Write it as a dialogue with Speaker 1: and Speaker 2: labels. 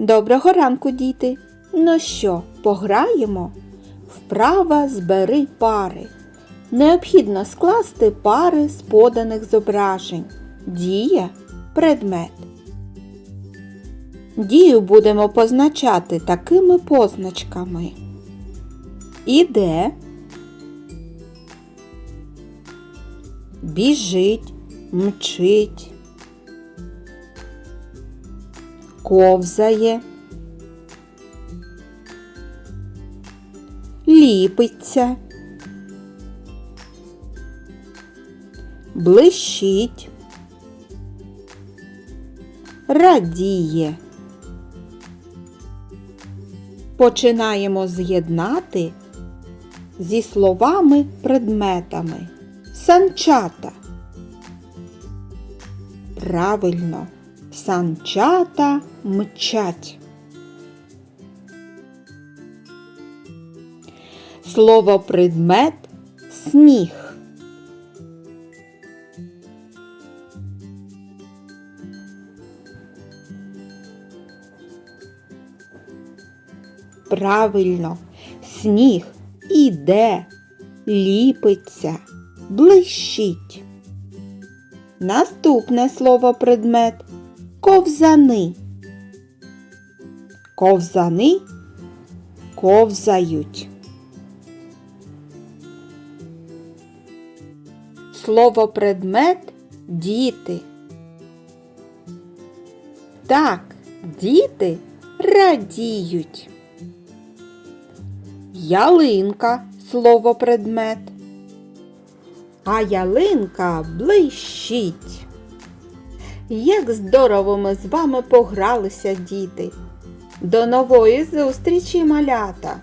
Speaker 1: Доброго ранку, діти! Ну що, пограємо? Вправа збери пари. Необхідно скласти пари з поданих зображень. Дія предмет. Дію будемо позначати такими позначками. Іде, біжить, мчить, ковзає, ліпиться, блищить, радіє. Починаємо з'єднати зі словами предметами. Санчата. Правильно, санчата мчать. Слово предмет сніг. Правильно, сніг іде, ліпиться, блищить. Наступне слово предмет ковзани. Ковзани ковзають. Слово предмет діти. Так, діти радіють. Ялинка слово предмет. А ялинка блищить. Як здорово ми з вами погралися, діти. До нової зустрічі, малята!